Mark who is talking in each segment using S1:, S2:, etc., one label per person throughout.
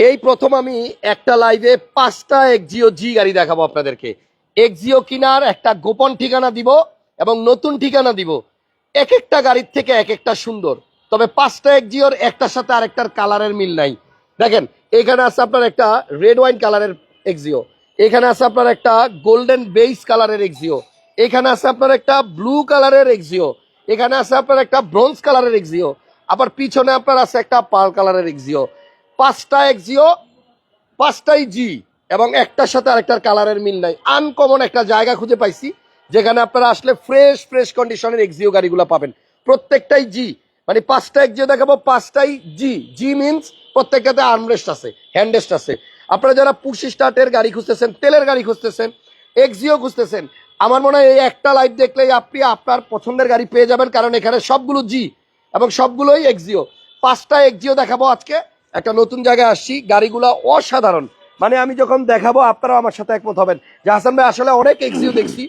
S1: এই প্রথম আমি একটা লাইভে পাঁচটা এক্সিও জি গাড়ি দেখাবো আপনাদেরকে। এক্সিও কিনার একটা গোপন ঠিকানা দিব এবং নতুন ঠিকানা দিব। এক একটা গাড়ির থেকে এক একটা সুন্দর। তবে পাঁচটা এক্সিওর একটার সাথে আরেকটার কালারের মিল নাই। দেখেন, এখানে আছে আপনার একটা রেড ওয়াইন কালারের এক্সিও এখানে আছে আপনার একটা গোল্ডেন বেস কালারের এক্সিও এখানে আছে আপনার একটা ব্লু কালারের এক্সিও এখানে আছে আপনার একটা ব্রোঞ্জ কালারের এক্সিও আবার পিছনে আপনার আছে একটা পাল কালারের এক্সিও পাঁচটা এক্সিও পাঁচটাই জি, এবং একটার সাথে আরেকটার কালারের মিল নাই। আনকমন একটা জায়গা খুঁজে পাইছি, যেখানে আপনারা আসলে ফ্রেশ ফ্রেশ কন্ডিশনের এক্সিও গাড়িগুলো পাবেন। প্রত্যেকটাই জি মানে পাঁচটা এক্সিও দেখাবো পাঁচটাই জি। জি মিনস প্রত্যেকটাতে আর্মরেস্ট আছে হ্যান্ডরেস্ট আছে। আপনারা যারা পুশি স্টার্টের গাড়ি খুঁজতেছেন, তেলের গাড়ি খুঁজতেছেন এক্সিও খুঁজতেছেন, আমার মনে হয় এই একটা লাইভ দেখলেই আপনি আপনার পছন্দের গাড়ি পেয়ে যাবেন, কারণ এখানে সবগুলো জি এবং সবগুলোই এক্সিও পাঁচটা এক্সিও দেখাবো আজকে একটা নতুন জায়গায় আসছি, গাড়িগুলো অসাধারণ। মানে আমি যখন দেখাবো, আপনারাও আমার সাথে একমত হবেন। যে হাসান ভাই, আসলে অনেক এক্সিও দেখছি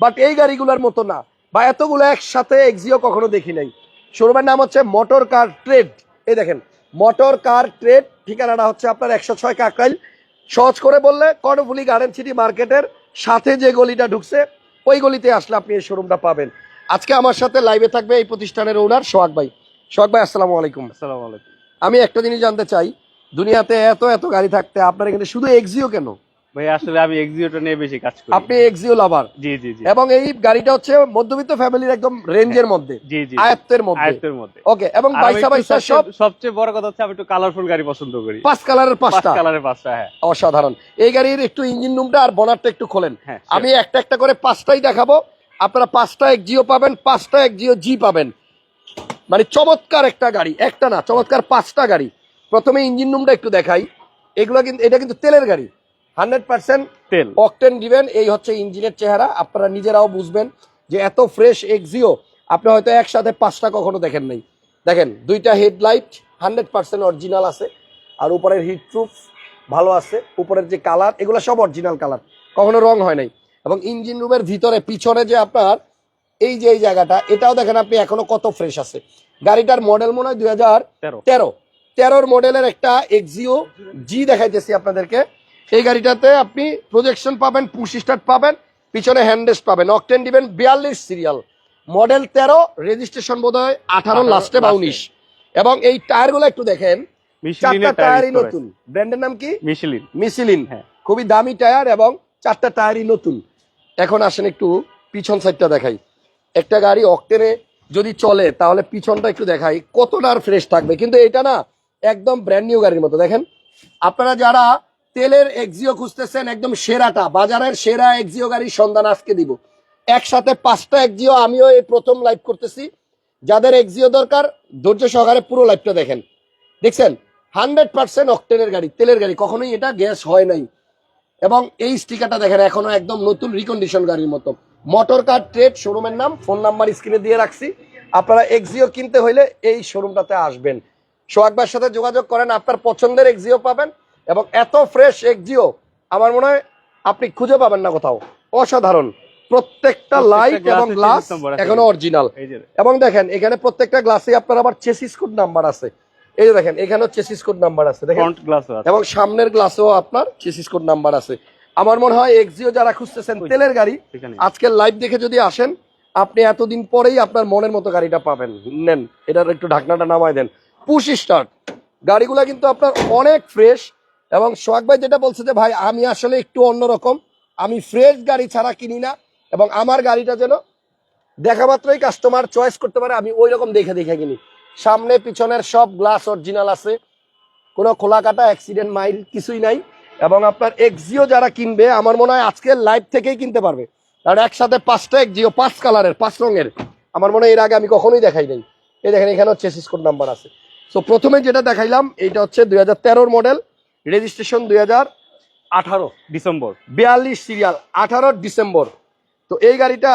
S1: বাট এই গাড়িগুলোর মতো না। বা এতগুলো একসাথে এক্সিও কখনো দেখি নাই। শোরুমের নাম হচ্ছে মোটর কার ট্রেড এই দেখেন মোটর কার ট্রেড ঠিকানাটা হচ্ছে আপনার একশো ছয় কাকরাইল। সহজ করে বললে, কর্ণফুলি গার্ডেন সিটি মার্কেটের সাথে যে গলিটা ঢুকছে, ওই গলিতে আসলে আপনি এই শোরুমটা পাবেন। আজকে আমার সাথে লাইভে থাকবে এই প্রতিষ্ঠানের ওনার সোহাগ ভাই। সোহাগ ভাই, আসসালামু আলাইকুম।
S2: আসসালামু আলাইকুম।
S1: আমি একটা জিনিস জানতে চাই দুনিয়াতে এত এত গাড়ি থাকতে আপনার এখানে শুধু এক্সিও কেন?
S2: ভাই আসলে আমি এক্সিওটা নিয়ে বেশি কাজ করি।
S1: আপনি এক্সিও লাভার
S2: জি জি জি।
S1: এবং এই গাড়িটা হচ্ছে মধ্যবিত্ত ফ্যামিলির একদম রেঞ্জের মধ্যে
S2: জি জি
S1: আয়ত্তের মধ্যে।
S2: আয়ত্তের মধ্যে।
S1: ওকে এবং বাইসা বাইসা সব
S2: সবচেয়ে- বড় কথা হচ্ছে আমি একটু কালারফুল গাড়ি পছন্দ করি।
S1: পাঁচ কালারের
S2: পাঁচ
S1: পাঁচটা
S2: কালারের পাঁচটা হ্যাঁ।
S1: অসাধারণ। এই গাড়ির একটু ইঞ্জিন রুমটা আর বনারটা একটু খোলেন।
S2: হ্যাঁ,
S1: আমি একটা একটা করে পাঁচটাই দেখাবো। আপনারা পাঁচটা এক জিও পাবেন পাঁচটা এক জিও জি পাবেন। মানে চমৎকার একটা গাড়ি একটা না চমৎকার পাঁচটা গাড়ি। প্রথমে ইঞ্জিন রুমটা একটু দেখাই। এগুলো কিন্তু এটা কিন্তু তেলের গাড়ি। হান্ড্রেড পার্সেন্ট
S2: তেল।
S1: অকটেন দিবেন এই হচ্ছে ইঞ্জিনের চেহারা। আপনারা নিজেরাও বুঝবেন যে এত ফ্রেশ এক্সিও আপনি হয়তো একসাথে পাঁচটা কখনো দেখেন নাই। দেখেন দুইটা হেডলাইট হান্ড্রেড পার্সেন্ট অরিজিনাল আছে। আর উপরের হিট প্রুফ ভালো আছে। উপরের যে কালার এগুলো সব অরিজিনাল কালার কখনো রং হয় নাই। এবং ইঞ্জিন রুমের ভিতরে পিছনে যে আপনার এই যে এই জায়গাটা এটাও দেখেন আপনি এখনও কত ফ্রেশ আছে। গাড়িটার মডেল মনে হয় দুই হাজার
S2: তেরো।
S1: তেরো তেরোর মডেলের একটা এক্সিও জি দেখাইতেছি আপনাদেরকে। এই গাড়িটাতে আপনি প্রজেকশন পাবেন পুশ স্টার্ট পাবেন পিছনে হ্যান্ডেস পাবেন। অকটেন দিবেন বিয়াল্লিশ সিরিয়াল মডেল তেরো রেজিস্ট্রেশন বোধ হয় আঠারো লাস্টে বা উনিশ এবং এই টায়ারগুলো একটু দেখেন চারটা টায়ারই নতুন। ব্র্যান্ডের নাম কি?
S2: মিশলিন হ্যাঁ।
S1: খুবই দামি টায়ার এবং চারটা টায়ারই নতুন। এখন আসেন একটু পিছন সাইডটা দেখাই। একটা গাড়ি অক্টেনে যদি চলে, তাহলে পিছনটা একটু দেখাই। কতটা আর ফ্রেশ থাকবে? কিন্তু এটা না একদম ব্র্যান্ড নিউ গাড়ির মতো। দেখেন, আপনারা যারা তেলের এক্সিও খুঁজতেছেন, একদম সেরাটা, বাজারের সেরা এক্সিও গাড়ির সন্ধান আজকে দিব। একসাথে পাঁচটা এক্সিও আমিও এই প্রথম লাইভ করতেছি। যাদের এক্সিও দরকার, ধৈর্য সহকারে পুরো লাইভটা দেখেন। দেখছেন? হান্ড্রেড পার্সেন্ট অক্টেনের গাড়ি, তেলের গাড়ি, কখনোই এটা গ্যাস হয় নাই। এবং এই স্টিকারটা দেখেন, এখনও একদম নতুন রিকন্ডিশন গাড়ির মতো। মোটর কার ট্রেড শোরুমের নাম ফোন নাম্বার স্ক্রিনে দিয়ে রাখছি। আপনারা এক্সিও কিনতে হইলে এই শোরুমটাতে আসবেন। সোহাগবার সাথে যোগাযোগ করেন আপনার পছন্দের এক্সিও পাবেন এবং এত ফ্রেশ এক্সিও আমার মনে হয় আপনি খুঁজে পাবেন না কোথাও। অসাধারণ। প্রত্যেকটা লাইট এবং গ্লাস এখনও অরিজিনাল এবং দেখেন এখানে প্রত্যেকটা গ্লাসে আপনার আবার চেসিস কোড নাম্বার আছে। এই যে দেখেন এখানেও চেসিস কোড নাম্বার আছে দেখেন।
S2: ফ্রন্ট গ্লাস আছে।
S1: এবং সামনের গ্লাসেও আপনার চেসিস কোড নাম্বার আছে। আমার মনে হয় এক্সিও যারা খুঁজতেছেন তেলের গাড়ি আজকের লাইভ দেখে যদি আসেন আপনি এতদিন পরেই আপনার মনের মতো গাড়িটা পাবেন। নেন এটার একটু ঢাকনাটা নামায় দেন। পুশ স্টার্ট গাড়িগুলা কিন্তু আপনার অনেক ফ্রেশ এবং সোহাগ ভাই যেটা বলছে যে ভাই আমি আসলে একটু অন্যরকম। আমি ফ্রেশ গাড়ি ছাড়া কিনি না এবং আমার গাড়িটা যেন দেখা মাত্রই কাস্টমার চয়েস করতে পারে আমি ওই রকম দেখে দেখে কিনি। সামনে পিছনের সব গ্লাস অরিজিনাল আছে। কোনো খোলা কাটা অ্যাক্সিডেন্ট মাইল কিছুই নাই। এবং আপনার এক্সিও যারা কিনবে আমার মনে হয় আজকের লাইভ থেকেই কিনতে পারবে। কারণ একসাথে পাঁচটা এক্সিও পাঁচ কালারের পাঁচ রঙের। আমার মনে হয় এর আগে আমি কখনোই দেখাই নাই। এই দেখেন এখানেও চেসিস কোড নাম্বার আছে। তো প্রথমে যেটা দেখাইলাম এইটা হচ্ছে দুই হাজার তেরোর মডেল রেজিস্ট্রেশন দুই হাজার আঠারো।
S2: ডিসেম্বর
S1: বিয়াল্লিশ সিরিয়াল আঠারো ডিসেম্বর তো এই গাড়িটা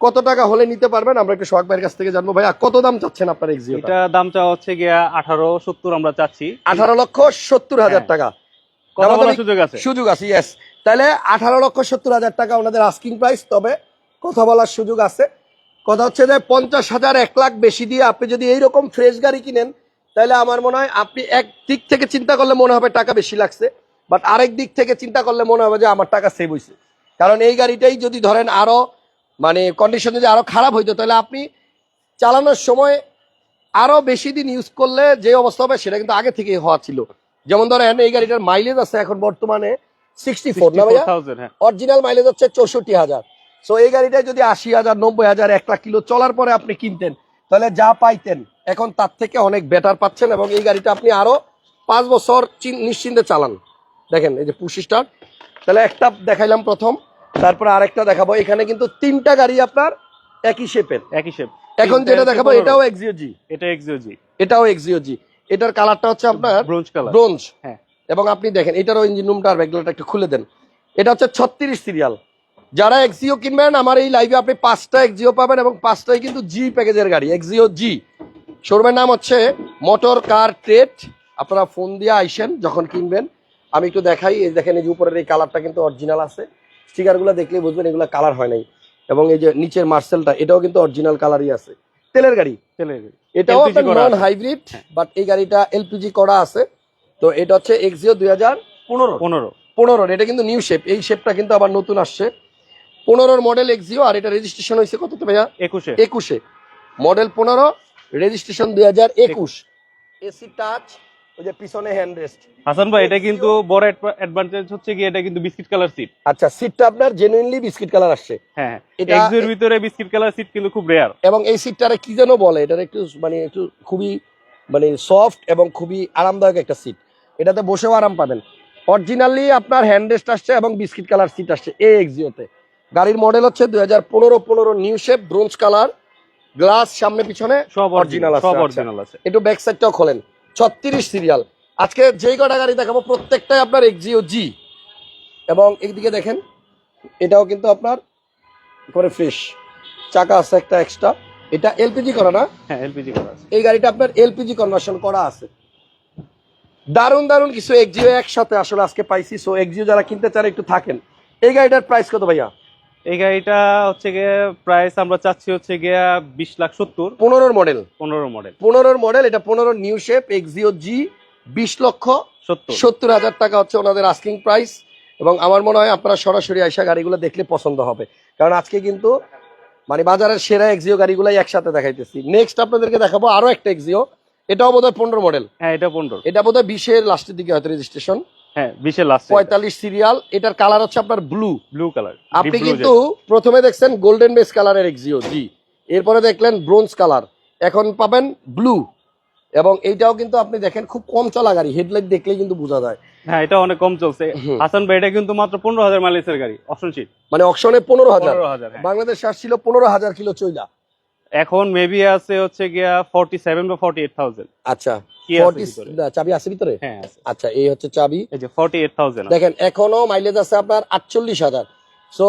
S1: কত টাকা হলে নিতে পারবেন? আমরা একটু সোহাগ ভাইয়ের কাছ থেকে জানব। ভাইয়া কত দাম চাচ্ছেন আপনার এক্সিও
S2: এটা দাম চাওয়া হচ্ছে গিয়া আঠারো সত্তর আমরা চাচ্ছি।
S1: আঠারো লক্ষ সত্তর হাজার
S2: হ্যাঁ।
S1: টাকা।
S2: সুযোগ আছে।
S1: সুযোগ আছে ইয়েস তাহলে আঠারো লক্ষ সত্তর হাজার টাকা ওনাদের আস্কিং প্রাইস তবে কথা বলার সুযোগ আছে। কথা হচ্ছে যে পঞ্চাশ হাজার এক লাখ বেশি দিয়ে আপনি যদি এইরকম ফ্রেশ গাড়ি কিনেন তাহলে আমার মনে হয় আপনি এক দিক থেকে চিন্তা করলে মনে হবে টাকা বেশি লাগছে বাট আরেক দিক থেকে চিন্তা করলে মনে হবে যে আমার টাকা সেভ হয়েছে কারণ এই গাড়িটাই যদি ধরেন আরও মানে কন্ডিশন যদি আরও খারাপ হইতো তাহলে আপনি চালানোর সময় আরও বেশি দিন ইউজ করলে যে অবস্থা হবে সেটা কিন্তু আগে থেকেই হওয়া ছিল। যেমন ধরেন এই গাড়িটার মাইলেজ আছে এখন বর্তমানে সিক্সটি ফোর না ভাইয়া?
S2: 64,000
S1: অরিজিনাল মাইলেজ হচ্ছে চৌষট্টি হাজার। সো এই গাড়িটায় যদি আশি হাজার নব্বই হাজার এক লাখ কিলো চলার পরে আপনি কিনতেন তাহলে যা পাইতেন এখন তার থেকে অনেক বেটার পাচ্ছেন এবং এই গাড়িটা আপনি আরও পাঁচ বছর নিশ্চিন্তে চালান। দেখেন এই যে পুশি স্টার্ট তাহলে একটা দেখাইলাম প্রথম তারপরে আরেকটা দেখাবো। এখানে কিন্তু তিনটা গাড়ি আপনার একই শেপের
S2: একই শেপ
S1: এখন যেটা দেখাবো এটাও এক্সিও জি
S2: এটা এক্সিওজি
S1: এটাও এক্সিও জি এটার কালারটা হচ্ছে আপনার
S2: ব্রোঞ্জ কালার
S1: ব্রোঞ্জ
S2: হ্যাঁ।
S1: এবং আপনি দেখেন এটারও ইঞ্জিন রুমটা আর ব্যাকলাইটটা একটু খুলে দেন। এটা হচ্ছে ছত্রিশ সিরিয়াল যারা এক্সিও কিনবেন আমার এই লাইভে আপনি পাঁচটা এক্সিও পাবেন এবং পাঁচটাই কিন্তু জি প্যাকেজের গাড়ি এক্সিও জি শোরুমের নাম হচ্ছে মোটর কার ট্রেড আপনারা ফোন দিয়ে আইসেন যখন কিনবেন। আমি একটু দেখাই এই দেখেন এই যে উপরের এই কালারটা কিন্তু অরিজিনাল আছে। স্টিকারগুলো দেখলেই বুঝবেন এগুলো কালার হয় নাই। এবং এই যে নিচের মার্সেলটা এটাও কিন্তু অরিজিনাল কালারই আছে। তেলের গাড়ি। এটাও
S2: আপনার
S1: নন। হাইব্রিড। বাট এই গাড়িটা এলপিজি করা আছে। তো এটা হচ্ছে এক্সিও দুই হাজার পনেরো।
S2: পনেরো।
S1: পনেরোর এটা কিন্তু নিউ শেপ এই শেপটা কিন্তু আবার নতুন আসছে। পনেরোর মডেল এক্সিও আর এটা রেজিস্ট্রেশন হয়েছে কত তো ভাইয়া?
S2: একুশে।
S1: একুশে। মডেল পনেরো রেজিস্ট্রেশন দুই হাজার একুশ। এসি টাচ ওই যে পিছনে হ্যান্ড রেস্ট
S2: হাসান ভাই এটা কিন্তু বড় অ্যাডভান্টেজ হচ্ছে কি এটা কিন্তু বিস্কিট কালার সিট
S1: আচ্ছা সিটটা আপনার জেনুইনলি বিস্কিট কালার আসছে।
S2: হ্যাঁ
S1: এটা-
S2: এক্সিওর ভিতরে বিস্কিট কালার সিট কিন্তু খুব রেয়ার
S1: এবং এই সিটটারে কি যেন বলে এটার একটু মানে একটু খুবই মানে সফট এবং খুবই আরামদায়ক একটা সিট এটাতে বসেও আরাম পাবেন। অরিজিনালি আপনার হ্যান্ডরেস্ট আসছে এবং বিস্কিট কালার সিট আসছে এ এক্সিওতে গাড়ির মডেল হচ্ছে দুই হাজার পনেরো পনেরো new shape bronze colour glass সামনে পিছনে
S2: সব অরিজিনাল
S1: আছে,
S2: সব
S1: আচ্ছা।
S2: অরিজিনাল আছে।
S1: একটু ব্যাক সাইডটাও খোলেন। ছত্রিশ সিরিয়াল। আজকে যেই কটা গাড়ি দেখাবো প্রত্যেকটাই আপনার এক্সিও জি এবং একদিকে দেখেন এটাও কিন্তু আপনার করে ফ্রেশ চাকা আছে একটা এক্সট্রা এটা এলপিজি করা না?
S2: হ্যাঁ এলপিজি করা আছে।
S1: এই গাড়িটা আপনার এলপিজি কনভার্সন করা আছে। দারুণ দারুণ কিছু এক্সিও একসাথে আসলে আজকে পাইছি। সো এক্সিও যারা কিনতে চান একটু থাকেন। এই গাড়িটার প্রাইস কত ভাইয়া?
S2: এই গাড়িটা হচ্ছে গিয়ে প্রাইস আমরা চাচ্ছি হচ্ছে গিয়ে বিশ লাখ সত্তর।
S1: পনেরোর মডেল
S2: পনেরো মডেল
S1: পনেরোর মডেল এটা পনেরো নিউ শেপ এক্সিও জি বিশ লক্ষ
S2: সত্তর।
S1: সত্তর হাজার টাকা হচ্ছে ওনাদের আস্কিং প্রাইস এবং আমার মনে হয় আপনারা সরাসরি আইসা গাড়িগুলো দেখলে পছন্দ হবে। কারণ আজকে কিন্তু মানে বাজারের সেরা এক্সিও গাড়িগুলাই একসাথে দেখাইতেছি। নেক্সট আপনাদেরকে দেখাবো আরও একটা এক্সিও এটাও বোধহয় পনেরো মডেল
S2: হ্যাঁ এটা পনেরো।
S1: এটা বোধহয় বিশের লাস্টের দিকে হয়তো রেজিস্ট্রেশন
S2: হ্যাঁ লাস্ট
S1: পঁয়তাল্লিশ সিরিয়াল এটার কালার হচ্ছে আপনার ব্লু
S2: ব্লু কালার
S1: আপনি কিন্তু প্রথমে দেখছেন গোল্ডেন বেস কালারের এক্সিও জি। এরপরে দেখলেন ব্রোঞ্জ কালার এখন পাবেন ব্লু এবং এইটাও কিন্তু আপনি দেখেন খুব কম চলা গাড়ি হেডলাইট দেখলেই কিন্তু বোঝা যায়।
S2: হ্যাঁ এটা অনেক কম চলছে। হাসান ভাই এটা কিন্তু মাত্র পনেরো হাজার মাইলেজের গাড়ি অপশন
S1: মানে অকশনে পনেরো হাজার।
S2: হাজার হ্যাঁ।
S1: বাংলাদেশ আসছিল পনেরো হাজার কিলো চইলা
S2: এখন মেবি আছে হচ্ছে গিয়া ফর্টি সেভেন বা ফর্টি এইট থাউজেন্ড
S1: আচ্ছা
S2: কি আছে
S1: 40
S2: ভিতরে?
S1: না, চাবি আছে ভিতরে?
S2: হ্যাঁ
S1: আচ্ছা এই হচ্ছে চাবি।
S2: এই যে ফর্টি এইট থাউজেন্ড
S1: দেখেন এখনও মাইলেজ আছে আপনার আটচল্লিশ হাজার। সো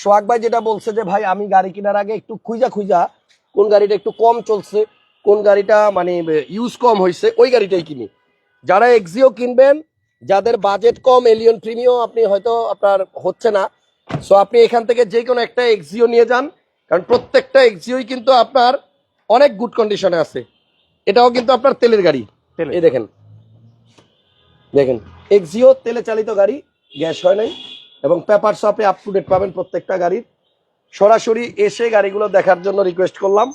S1: সোহাগ ভাই যেটা বলছে যে ভাই আমি গাড়ি কেনার আগে একটু খুঁজা খুঁজা কোন গাড়িটা একটু কম চলছে কোন গাড়িটা মানে ইউজ কম হয়েছে ওই গাড়িটাই কিনি। যারা এক্সিও কিনবেন যাদের বাজেট কম এলিয়ন প্রিমিয়াম আপনি হয়তো আপনার হচ্ছে না। সো আপনি এখান থেকে যে কোনো একটা এক্সিও নিয়ে যান। কারণ প্রত্যেকটা এক্সিওই কিন্তু আপনার অনেক গুড কন্ডিশনে আছে। এটাও কিন্তু আপনার তেলের গাড়ি। এই দেখেন। দেখেন এক্সিও তেলে চালিত গাড়ি গ্যাস হয় নাই এবং পেপার শপে আপ টু ডেট পাবেন প্রত্যেকটা গাড়ির। সরাসরি এসে গাড়িগুলো দেখার জন্য রিকোয়েস্ট করলাম।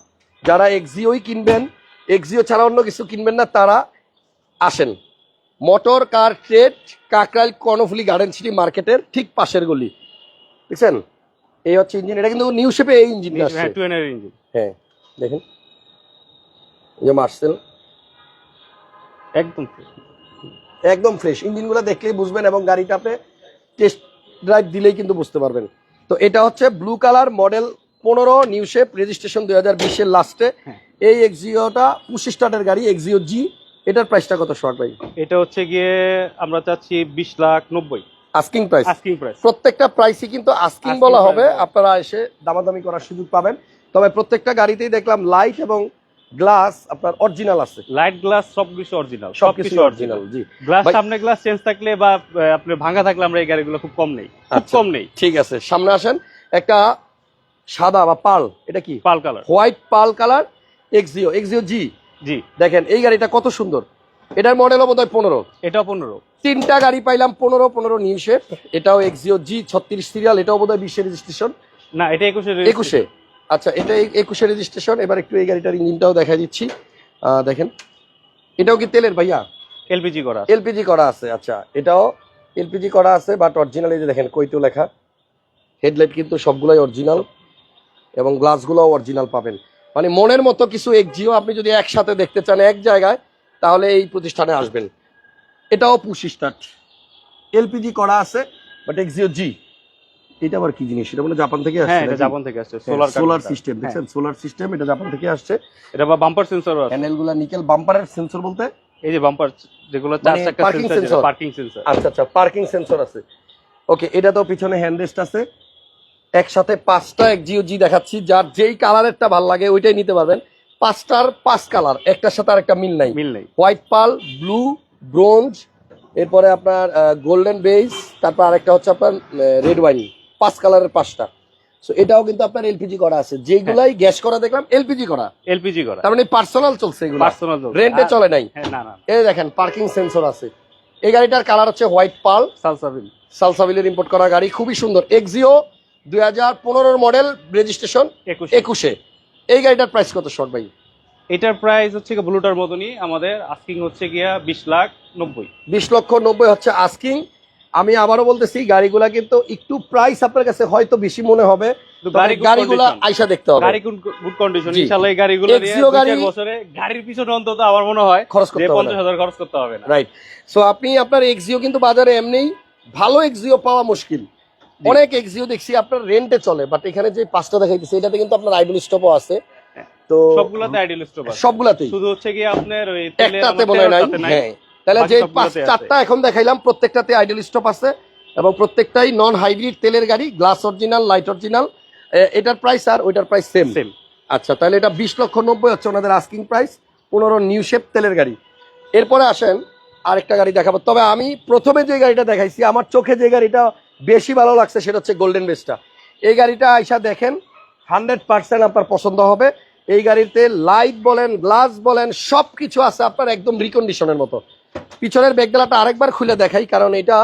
S1: যারা এক্সিওই কিনবেন এক্সিও ছাড়া অন্য কিছু কিনবেন না তারা আসেন। Motor car trade Kakrail Karnaphuli Garden City মার্কেটের ঠিক পাশের গলি। বুঝছেন এই হচ্ছে ইঞ্জিন এটা কিন্তু নিউ শেপে এই ইঞ্জিনটা আসছে।
S2: হ্যাঁ টুয়েনের ইঞ্জিন
S1: হ্যাঁ দেখেন। এই যে মার্সেল
S2: একদম
S1: একদম ফ্রেশ ইঞ্জিনগুলো দেখলেই বুঝবেন এবং গাড়িটা আপনি টেস্ট ড্রাইভ দিলেই কিন্তু বুঝতে পারবেন। তো এটা হচ্ছে ব্লু কালার মডেল পনেরো নিউ শেপ রেজিস্ট্রেশন দুই হাজার বিশের লাস্টে
S2: হ্যাঁ।
S1: এই এক্সিওটা পুশি স্টার্টের গাড়ি এক্সিও জি এটার প্রাইসটা কত শর্ট ভাই?
S2: এটা হচ্ছে গিয়ে আমরা চাচ্ছি বিশ লাখ নব্বই।
S1: আস্কিং প্রাইস
S2: আস্কিং প্রাইস
S1: প্রত্যেকটা প্রাইসই কিন্তু আস্কিং বলা হবে আপনারা এসে দামাদামি করার সুযোগ পাবেন। তবে প্রত্যেকটা গাড়িতেই দেখলাম লাইট এবং গ্লাস আপনার অরিজিনাল আছে।
S2: লাইট গ্লাস সবকিছু অরিজিনাল
S1: সবকিছু অরিজিনাল জি।
S2: গ্লাস সামনে গ্লাস চেঞ্জ থাকলে বা আহ, আপনার ভাঙা থাকলে আমরা এই গাড়িগুলো খুব কম নেই। খুব
S1: আচ্ছা।
S2: কম নেই।
S1: ঠিক আছে সামনে আসেন। একটা সাদা বা পাল এটা কি?
S2: Pearl colour
S1: white pearl colour Axio Axio G
S2: জি।
S1: দেখেন এই গাড়িটা কত সুন্দর। এটার মডেলও বোধ হয় পনেরো।
S2: এটাও পনেরো।
S1: তিনটা গাড়ি পাইলাম পনেরো পনেরো শেপ এটাও এক্সিও জি ছত্রিশ সিরিয়াল এটাও বোধ হয় বিশের রেজিস্ট্রেশন
S2: না এটা একুশে
S1: একুশে? আচ্ছা এটা একুশে রেজিস্ট্রেশন এবার একটু এই গাড়িটার ইঞ্জিনটাও দেখা দিচ্ছি। দেখেন। এটাও কি তেলের ভাইয়া?
S2: এলপিজি করা
S1: এলপিজি করা আছে আচ্ছা। এটাও এলপিজি করা আছে বাট অরিজিনাল এই যে দেখেন কইতো লেখা। হেডলাইট কিন্তু সবগুলাই অরিজিনাল এবং গ্লাসগুলোও অরিজিনাল পাবেন। মানে মনের মতো কিছু এক্সিও আপনি যদি একসাথে দেখতে চান এক জায়গায় তাহলে এই প্রতিষ্ঠানে আসবেন। এটাও পুশ স্টার্ট। এলপিজি করা আছে বাট এক্সিও জি এটা আবার কি জিনিস? এটা মানে জাপান থেকে আসছে
S2: হ্যাঁ এটা জাপান থেকে আসছে solar
S1: solar system solar system এটা জাপান থেকে আসছে।
S2: এটা বা বাম্পার সেন্সর আছে।
S1: প্যানেলগুলো নিকেল বাম্পারের সেন্সর বলতে?
S2: এই যে বাম্পার যেগুলো চার
S1: মানে
S2: চাকা
S1: parking
S2: সেন্সর পার্কিং সেন্সর
S1: আচ্ছা আচ্ছা পার্কিং সেন্সর আছে। ওকে এটা তো পিছনে হ্যান্ডরেস্ট আছে। একসাথে পাঁচটা এক জিও জি দেখাচ্ছি যার যেই কালারেরটা ভালো লাগে ওইটাই নিতে পারবেন। পাঁচটার পাঁচ কালার একটার সাথে আরেকটা মিল নাই।
S2: মিল নাই।
S1: হোয়াইট পাল ব্লু ব্রোঞ্জ এরপরে আপনার গোল্ডেন বেস তারপর আরেকটা হচ্ছে আপনার রেড ওয়াইন পাঁচ কালারের পাঁচটা। সো এটাও কিন্তু আপনার এলপিজি করা আছে। যেগুলাই গ্যাস করা দেখলাম এলপিজি করা।
S2: এলপিজি করা।
S1: তার মানে পার্সোনাল চলছে এগুলো।
S2: পার্সোনাল
S1: রেন্টে চলে নাই।
S2: হ্যাঁ না না
S1: এই দেখেন পার্কিং সেন্সর আছে। এই গাড়িটার কালার হচ্ছে হোয়াইট পাল
S2: সালসাবিল
S1: সালসাবিলের ইম্পোর্ট করা গাড়ি। খুবই সুন্দর। এক্সিও দুই হাজার পনেরোর মডেল রেজিস্ট্রেশন
S2: একুশে।
S1: এই গাড়িটার প্রাইস কত শর্ট ভাই?
S2: এটার প্রাইস হচ্ছে ব্লুটার মতনই। আমাদের আস্কিং হচ্ছে গিয়া বিশ লাখ নব্বই।
S1: বিশ লক্ষ নব্বই হচ্ছে আস্কিং আমি আবারও বলতেছি গাড়িগুলা কিন্তু একটু প্রাইস আপনার কাছে হয়তো বেশি মনে হবে গাড়িগুলা আইসা দেখতে হবে।
S2: গাড়ি গুড কন্ডিশন ইনশাআল্লাহ এই গাড়িগুলো নিয়ে বছরে গাড়ির পিছনে অন্তত আমার মনে হয়
S1: খরচ করতে হবে
S2: পঞ্চাশ হাজার খরচ করতে হবে না।
S1: রাইট সো আপনি আপনার এক্সিও কিন্তু বাজারে এমনি ভালো এক্সিও পাওয়া মুশকিল। অনেক এক্সিও দেখছি আপনার রেন্টে চলে বাট এখানে যে পাঁচটা দেখাইতেছে এটাতে কিন্তু আপনার আইডল স্টপও আছে।
S2: হ্যাঁ।
S1: তো
S2: সবগুলাতে আইডিয়াল স্টপ আছে।
S1: সবগুলাতে
S2: শুধু হচ্ছে গিয়ে আপনার ওই
S1: একটাতে হয় নাই। হ্যাঁ। তাহলে যে পাঁচ চারটা এখন দেখাইলাম প্রত্যেকটাতে আইডল স্টপ আছে এবং প্রত্যেকটাই নন হাইব্রিড তেলের গাড়ি গ্লাস অরিজিনাল লাইট অরিজিনাল এটার প্রাইস আর ওইটার প্রাইস সেম
S2: সেম
S1: আচ্ছা তাহলে এটা বিশ লক্ষ নব্বই হচ্ছে ওনাদের আস্কিং প্রাইস পনেরো নিউ শেপ তেলের গাড়ি। এরপরে আসেন আরেকটা গাড়ি দেখাবো। তবে আমি প্রথমে যে গাড়িটা দেখাইছি আমার চোখে যে গাড়িটা বেশি ভালো লাগছে সেটা হচ্ছে গোল্ডেন বেসটা এই গাড়িটা আইসা দেখেন হান্ড্রেড পার্সেন্ট আপনার পছন্দ হবে। এই গাড়িতে লাইট বলেন গ্লাস বলেন সব কিছু আছে আপনার একদম রিকন্ডিশনের মতো। পিছনের ব্যাগডালাটা আরেকবার খুলে দেখাই কারণ এটা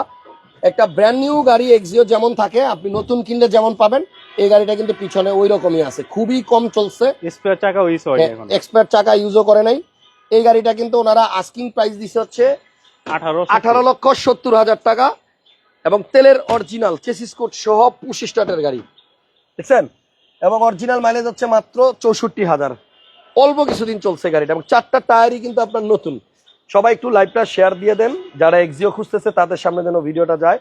S1: একটা ব্র্যান্ড নিউ গাড়ি এক্সিও যেমন থাকে আপনি নতুন কিনলে যেমন পাবেন এই গাড়িটা কিন্তু পিছনে ওই রকমই আছে। খুবই কম চলছে।
S2: স্পেয়ার চাকা ইউজ হয়
S1: চাকা ইউজও করে নাই। এই গাড়িটা কিন্তু ওনারা আস্কিং প্রাইস দিচ্ছে হচ্ছে
S2: আঠারো
S1: আঠারো লক্ষ সত্তর হাজার টাকা। এবং তেলের অরিজিনাল চেসিস কোড সহ পুশ স্টার্টের গাড়ি। দেখছেন? এবং অরিজিনাল মাইলেজ হচ্ছে মাত্র চৌষট্টি হাজার। অল্প কিছুদিন চলছে গাড়িটা এবং চারটা টায়ারই কিন্তু আপনার নতুন। সবাই একটু লাইভটা শেয়ার দিয়ে দেন। যারা এক্সিও খুঁজতেছে তাদের সামনে যেন ভিডিওটা যায়।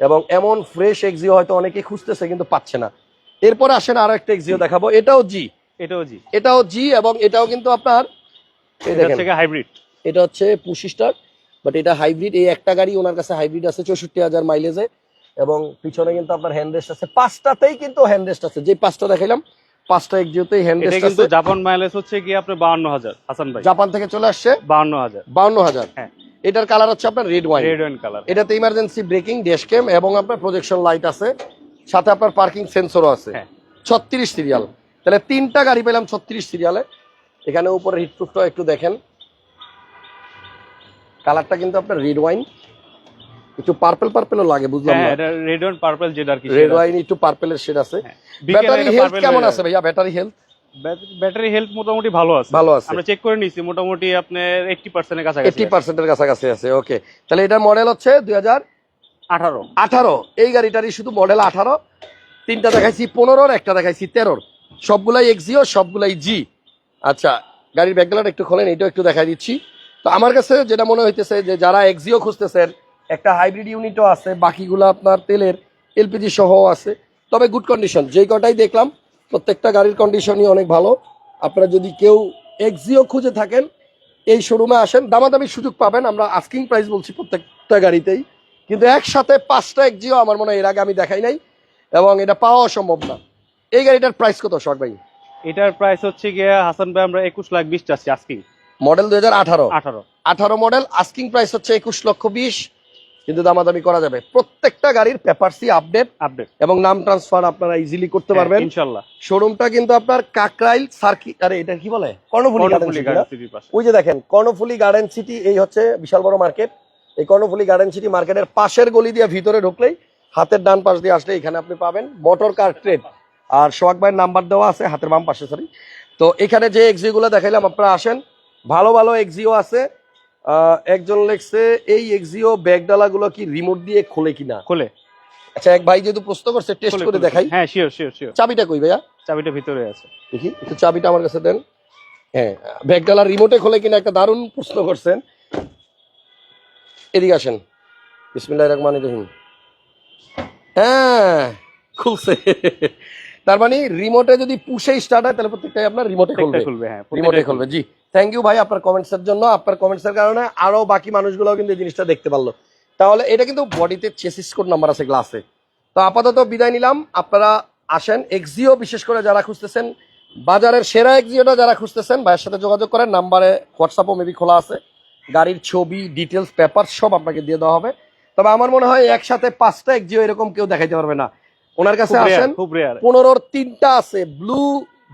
S1: এবং এমন ফ্রেশ এক্সিও হয়তো অনেকেই খুঁজতেছে কিন্তু পাচ্ছে না। এরপরে আসেন আরও একটা এক্সিও দেখাবো। এটাও জি
S2: এটাও জি
S1: এটাও জি এবং এটাও কিন্তু আপনার এই
S2: এটা হচ্ছে হাইব্রিড
S1: এটা হচ্ছে পুশ স্টার বাট এটা হাইব্রিড এই একটা গাড়ি ওনার কাছে হাইব্রিড আছে চৌষট্টি হাজার মাইলেজে এবং পিছনে কিন্তু আপনার হ্যান্ডরেস্ট আছে। পাঁচটাতেই কিন্তু হ্যান্ডরেস্ট আছে। যে পাঁচটা দেখাইলাম পাঁচটা
S2: কিন্তু
S1: আছে।
S2: জাপান মাইলেজ হচ্ছে গিয়ে আপনার বাউন্ন হাজার হাসান ভাই।
S1: জাপান থেকে চলে আসছে?
S2: বাউন্ন হাজার।
S1: বাউন্ন হাজার।
S2: হ্যাঁ।
S1: এটার কালার হচ্ছে আপনার red wine
S2: red wine colour
S1: এটাতে ইমার্জেন্সি ব্রেকিং ড্যাশ ক্যাম এবং আপনার প্রজেকশন লাইট আছে। সাথে আপনার পার্কিং সেন্সরও আছে।
S2: হ্যাঁ।
S1: ছত্রিশ সিরিয়াল তাহলে তিনটা গাড়ি পেলাম ছত্রিশ সিরিয়ালে এখানে উপরে হিটপ্রুফটা একটু দেখেন। কালারটা কিন্তু আপনার রেড ওয়াইন একটু পার্পল পার্পেলও লাগে বুঝলাম
S2: হ্যাঁ
S1: না?
S2: এটা রেড ওয়াইন পার্পল যেটা আর কি
S1: রেড ওয়াইন একটু পার্পেলের শেড আছে। ব্যাটারি হেলথ কেমন আছে ভাইয়া? ব্যাটারি হেলথ
S2: ব্যাটারি হেলথ মোটামুটি ভালো আছে।
S1: ভালো আছে।
S2: আমরা চেক করে নিছি মোটামুটি আপনার এইটটি পার্সেন্টের কাছাকাছি
S1: এইটি পার্সেন্টের কাছাকাছি আছে ওকে তাহলে এটার মডেল হচ্ছে দুই হাজার
S2: আঠারো।
S1: আঠারো। এই গাড়িটারই শুধু মডেল আঠারো। তিনটা দেখাইছি পনেরোর একটা দেখাইছি তেরোর। সবগুলাই এক্সিও সবগুলাই জি আচ্ছা গাড়ির ব্যাকগ্রাউন্ড একটু খোলেন এটাও একটু দেখাই দিচ্ছি। তো আমার কাছে যেটা মনে হইতেছে যে যারা এক্সিও খুঁজতেছেন, একটা হাইব্রিড ইউনিটও আছে, বাকিগুলো আপনার তেলের এলপিজি সহ আছে। তবে গুড কন্ডিশন যেই কটাই দেখলাম, প্রত্যেকটা গাড়ির কন্ডিশনই অনেক ভালো। আপনারা যদি কেউ এক্সিও খুঁজে থাকেন, এই শোরুমে আসেন দামাদামি সুযোগ পাবেন। আমরা আস্কিং প্রাইস বলছি প্রত্যেকটা গাড়িতেই। কিন্তু একসাথে পাঁচটা এক্সিও আমার মনে হয় এর আগে আমি দেখাই নাই, এবং এটা পাওয়া সম্ভব না। এই গাড়িটার প্রাইস কত শর্ট ভাই?
S2: এটার প্রাইস হচ্ছে গিয়ে, হাসান ভাই, আমরা একুশ লাখ বিশ চাচ্ছি আস্কিং
S1: মডেল দুই হাজার আঠারো। মডেল আস্কিং প্রাইস হচ্ছে একুশ লক্ষ বিশ কিন্তু দামাদামি করা যাবে। প্রত্যেকটা গাড়ির পেপারসি আপডেট
S2: আপডেট
S1: এবং নাম ট্রান্সফার আপনারা ইজিলি করতে পারবেন।
S2: ইনশাল্লাহ।
S1: শোরুমটা কিন্তু আপনার কাকরাইল সার্কি আরে এটা কি বলে? কর্ণফুলি গার্ডেন সিটি ওই যে দেখেন কর্ণফুলি গার্ডেন সিটি এই হচ্ছে বিশাল বড় মার্কেট এই কর্ণফুলি গার্ডেন সিটি মার্কেটের পাশের গলি দিয়ে ভিতরে ঢুকলেই হাতের ডান পাশ দিয়ে আসলে এখানে আপনি পাবেন মোটর কার ট্রেড আর সোহাগ ভাইয়ের নাম্বার দেওয়া আছে হাতের বাম পাশে সরি তো এখানে যে এক্সিও গুলো দেখাইলাম আপনারা আসেন। ভালো ভালো এক্সিও আছে। আহ, একজন লেখছে এই এক্সিও ব্যাগডালা গুলো কি রিমোট দিয়ে খোলে কিনা?
S2: খোলে।
S1: আচ্ছা এক ভাই যেহেতু প্রশ্ন করছে টেস্ট করে দেখাই।
S2: হ্যাঁ শিওর শিওর শিওর
S1: চাবিটা কই ভাইয়া?
S2: চাবিটা ভিতরে আছে।
S1: দেখি একটু চাবিটা আমার কাছে দেন। হ্যাঁ ব্যাগডালা রিমোটে খোলে কিনা একটা দারুণ প্রশ্ন করছেন। এদিকে আসেন। বিসমিল্লাহ রহমান রহিম। হ্যাঁ খুলছে। তার মানে রিমোটে যদি পুষে স্টার্ট হয় তাহলে প্রত্যেকটাই আপনার রিমোটে খুলবে।
S2: খুলবে হ্যাঁ
S1: রিমোটে খুলবে। জি। থ্যাংক ইউ ভাই আপনার কমেন্টস এর জন্য। আপনার কমেন্টস এর কারণে আরও বাকি মানুষগুলো কিন্তু এই জিনিসটা দেখতে পারল। তাহলে এটা কিন্তু বডিতে চেসিস কোড নাম্বার আছে গ্লাসে তো আপাতত বিদায় নিলাম। আপনারা আসেন এক্সিও বিশেষ করে যারা খুঁজতেছেন বাজারের সেরা এক্সিওটা যারা খুঁজতেছেন ভাইয়ের সাথে যোগাযোগ করেন। নাম্বারে হোয়াটসঅ্যাপও মেবি খোলা আছে। গাড়ির ছবি ডিটেলস পেপার সব আপনাকে দিয়ে দেওয়া হবে। তবে আমার মনে হয় একসাথে পাঁচটা এক্সিও এরকম কেউ দেখাইতে পারবে না। ওনার কাছে আসেন। পনেরোর তিনটা আছে। ব্লু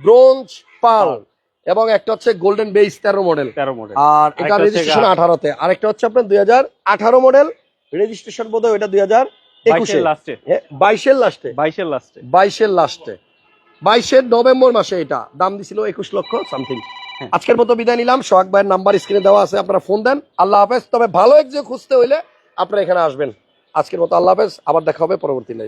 S1: ব্রোঞ্জ পার্ল এবং একটা হচ্ছে গোল্ডেন বেস তেরো মডেল
S2: তেরো মডেল
S1: আর এটা রেজিস্ট্রেশন আঠারোতে। আরেকটা হচ্ছে আপনার দুই হাজার আঠারো মডেল রেজিস্ট্রেশন বোধ হয় দুই হাজার একুশে।
S2: লাস্টে
S1: বাইশের লাস্টে
S2: বাইশের লাস্টে
S1: বাইশের লাস্টে বাইশের নভেম্বর মাসে এটা। দাম দিছিল একুশ লক্ষ সামথিং
S2: হ্যাঁ।
S1: আজকের মতো বিদায় নিলাম। সোহাগ ভাইয়ের নাম্বার স্ক্রিনে দেওয়া আছে আপনারা ফোন দেন। আল্লাহ হাফেজ। তবে ভালো এক যে খুঁজতে হইলে আপনারা এখানে আসবেন। আজকের মতো আল্লাহ হাফেজ। আবার দেখা হবে পরবর্তী লাইভ